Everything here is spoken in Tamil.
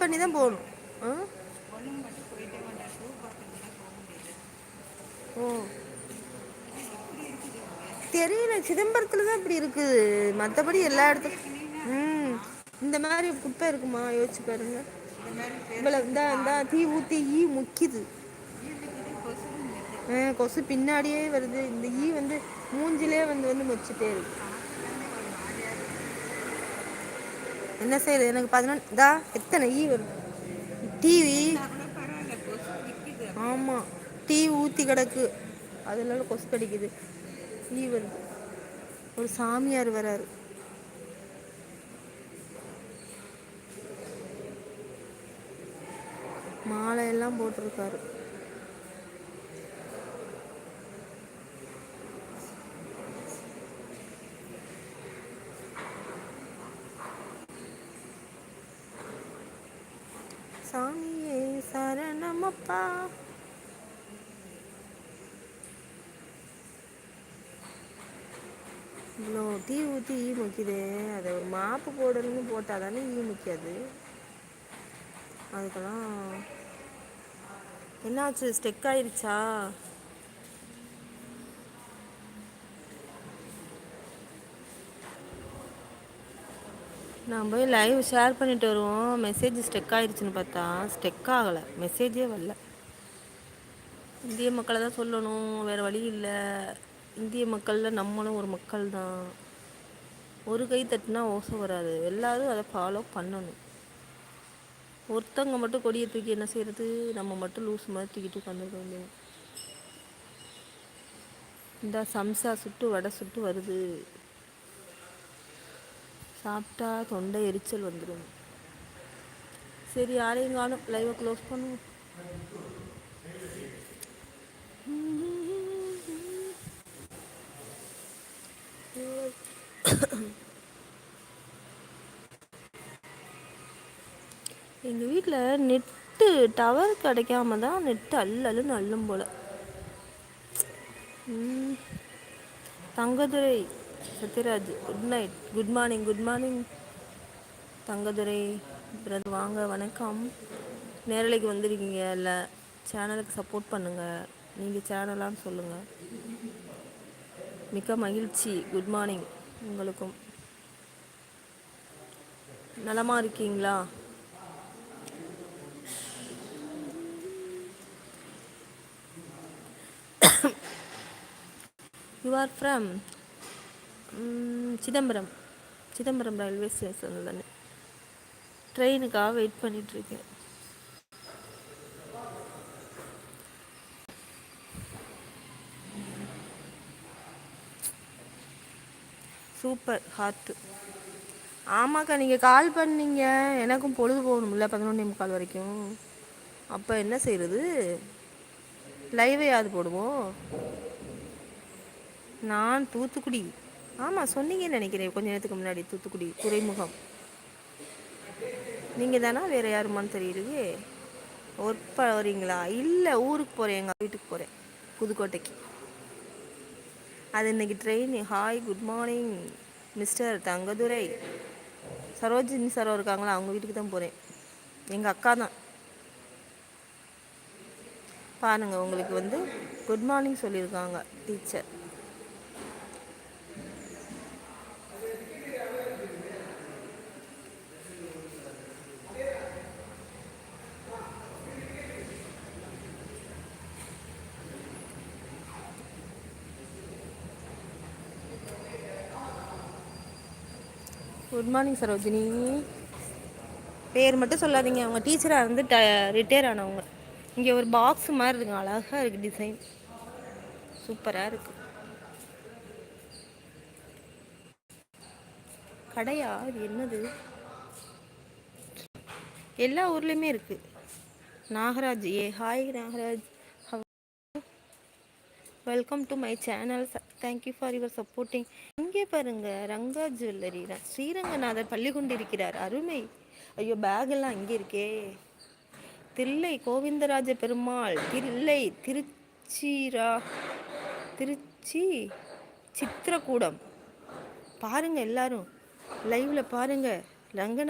பண்ணி தான் போகணும் ஓ. தெரியல சிதம்பரத்துல தான் இப்படி இருக்குது. மத்தபடி எல்லா இடத்துக்கும் ம். இந்த மாதிரி குப்பை இருக்குமா? யோசிச்சு பாருங்க. இந்த இவ்வளவு இந்தா தீ ஊத்தி ஈ முக்கிது. கொசு பின்னாடியே வருது. இந்த ஈ வந்து மூஞ்சிலே வந்து வந்து முச்சிட்டே இருக்கு பார்க்கத்தானே ஒரு மாதிரியா இருக்குது என்ன செய்யறது? எனக்கு பதினொன்று இதா எத்தனை ஈ வரும்? டிவி ஆமாம் டீ ஊற்றி கிடக்கு. அதனால கொசு கடிக்குது. ஈ வருது ஒரு சாமியார் வராரு. மாலையெல்லாம் போட்டிருக்காரு. சாமியே சரணமப்பா. இவ்வளோ டீ ஊற்றி ஈ முக்கிதே. அதை ஒரு மாப்பு போடணும்னு போட்டால் தானே ஈ முக்கியாது. அதுக்கெல்லாம் என்னாச்சு? ஸ்டெக் ஆயிடுச்சா நான் போய் லைவ் ஷேர் பண்ணிட்டு வருவோம். மெசேஜ் ஸ்டெக் ஆயிருச்சுன்னு பார்த்தா ஸ்டெக் ஆகலை. மெசேஜே வரல. இந்திய மக்களை தான் சொல்லணும். வேறு வழி இல்லை. இந்திய மக்களில் நம்மளும் ஒரு மக்கள் தான். ஒரு கை தட்டினா ஓசை வராது. எல்லாரும் அதை ஃபாலோ பண்ணணும். ஒருத்தவங்க மட்டும் கொடியை தூக்கி என்ன செய்கிறது நம்ம மட்டும் லூஸ் மாதிரி தூக்கிட்டு உட்காந்துருக்க வேண்டியது. இந்த சம்சா சுட்டு வடை சுட்டு வருது. சாப்பிட்டா தொண்டை எரிச்சல் வந்துடும் சரி யாரையும் காணும். லைவை க்ளோஸ் பண்ணுவோம். எங்கள் வீட்டில் நெட்டு டவர் கிடைக்காம தான் நெட்டு அல்லலுன்னு அல்லும் அள்ளும் போல். Thangadurai. Sathyaraj good night good morning good morning Thangadurai brother வாங்க வணக்கம். நேரலைக்கு வந்திருக்கீங்க இல்லை? சேனலுக்கு சப்போர்ட் பண்ணுங்கள் நீங்கள் சேனலான்னு சொல்லுங்கள் மிக்க மகிழ்ச்சி. குட் மார்னிங் உங்களுக்கும். நலமாக இருக்கீங்களா? You are from Chidambaram. Chidambaram railway ஸ்டேஷனில் தானே. ட்ரெயினுக்காக வெயிட் பண்ணிகிட்ருக்கேன் சூப்பர் ஹார்ட்டு ஆமாக்கா நீங்கள் கால் பண்ணீங்க. எனக்கும் பொழுது போகணும்ல பதினொன்றே முக்கால் வரைக்கும். அப்போ என்ன செய்கிறது லைவையாவது போடுவோம். நான் தூத்துக்குடி. ஆமாம் சொன்னீங்கன்னு நினைக்கிறேன். கொஞ்ச நேரத்துக்கு முன்னாடி தூத்துக்குடி துறைமுகம். நீங்கள் தானா? வேறு யாருமான்னு தெரியலையே. ஒர்க் வரீங்களா? இல்லை ஊருக்கு போகிறேன் எங்கள் வீட்டுக்கு போகிறேன் புதுக்கோட்டைக்கு. அது இன்னைக்கு train hi good morning mister Thangadurai. Sarojini Saro இருக்காங்களா? அவங்க வீட்டுக்கு தான் போகிறேன் எங்கள் அக்கா தான். பாருங்கள் உங்களுக்கு வந்து குட் மார்னிங் சொல்லியிருக்காங்க டீச்சர் குட் மார்னிங் சரோஜினி பேர் மட்டும் சொல்லாதீங்க. அவங்க டீச்சராக இருந்து ட ரிட்டையர் ஆனவங்க. இங்கே ஒரு பாக்ஸ் மாதிரி இருக்குங்க. அழகாக இருக்குது டிசைன் சூப்பராக இருக்குது கடையா? இது என்னது? எல்லா ஊர்லேயுமே இருக்குது நாகராஜ். ஏ hi Nagaraj. Welcome to my channel thank you for your supporting இங்கே பாருங்கள் ரங்கா ஜுவல்லரி ஸ்ரீரங்கநாதர் பள்ளி கொண்டிருக்கிறார் அருமை. ஐயோ பேக் எல்லாம் அங்கே இருக்கே. தில்லை கோவிந்தராஜ பெருமாள் தில்லை திருச்சிரா திருச்சி சித்திரக்கூடம். பாருங்கள் எல்லாரும். லைவில் பாருங்க. ரங்கநாத